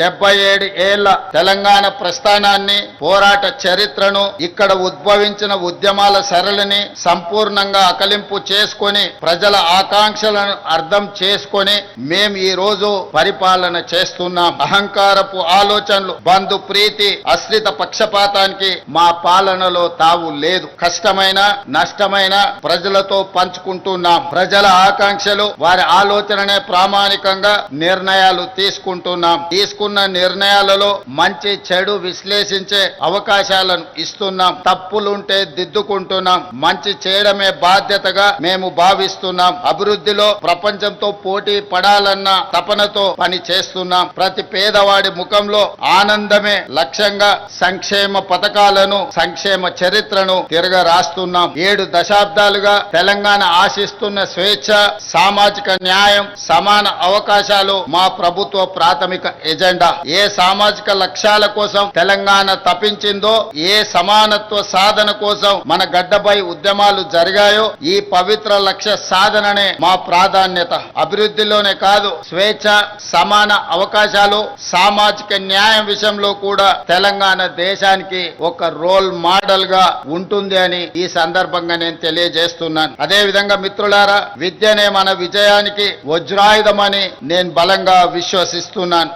డెబ్బై ఏడు ఏళ్ళ తెలంగాణ ప్రస్థానాన్ని పోరాట చరిత్రను ఇక్కడ ఉద్భవించిన ఉద్యమాల సరళిని సంపూర్ణంగా అకలింపు చేసుకొని ప్రజల ఆకాంక్షలను అర్థం చేసుకొని మేము ఈ రోజు పరిపాలన చేస్తున్నాం. అహంకారపు ఆలోచనలు బంధు ప్రీతి అశ్రిత పక్షపాతానికి మా పాలనలో తావు లేదు. కష్టమైన నష్టమైన ప్రజలతో పంచుకుంటున్నాం. ప్రజల ఆకాంక్షలు వారి ఆలోచననే ప్రామాణికంగా నిర్ణయాలు తీసుకుంటున్నాం. తీసుకున్న నిర్ణయాలలో మంచి చెడు విశ్లేషించే అవకాశాలను ఇస్తున్నాం. తప్పులుంటే దిద్దుకుంటున్నాం. మంచి చేయడమే బాధ్యతగా మేము భావిస్తున్నాం. అభివృద్ధిలో ప్రపంచంతో పోటీ పడాలన్న తపనతో పని చేస్తున్నాం. ప్రతి పేదవాడి ముఖంలో ఆనందమే లక్ష్యంగా సంక్షేమ పథకాలను సంక్షేమ చరిత్రను తిరగ రాస్తున్నాం ఏడు దశాబ్దాలుగా తెలంగాణ ఆశిస్తున్న స్వేచ్ఛ సామాజిక న్యాయం సమాన అవకాశాలు మా ప్రభుత్వ ప్రాథమిక ఎజెండా. ఏ సామాజిక లక్ష్యాల కోసం తెలంగాణ తపించిందో ఏ సమానత్వ సాధన కోసం మన గడ్డపై ఉద్యమాలు జరిగాయో ఈ పవిత్ర లక్ష్య సాధననే మా ప్రాధాన్యత. అభివృద్ధిలోనే కాదు స్వేచ్ఛ సమాన అవకాశాలు సామాజిక న్యాయం విషయంలో కూడా తెలంగాణ దేశానికి ఒక రోల్ మోడల్గా ఉంటుంది అని ఈ సందర్భంగా నేను తెలియజేస్తున్నాను. అదే విధంగా మిత్రులారా విద్యనే మన విజయానికి వజ్రాయుధమని నేను బలంగా విశ్వసిస్తున్నాను.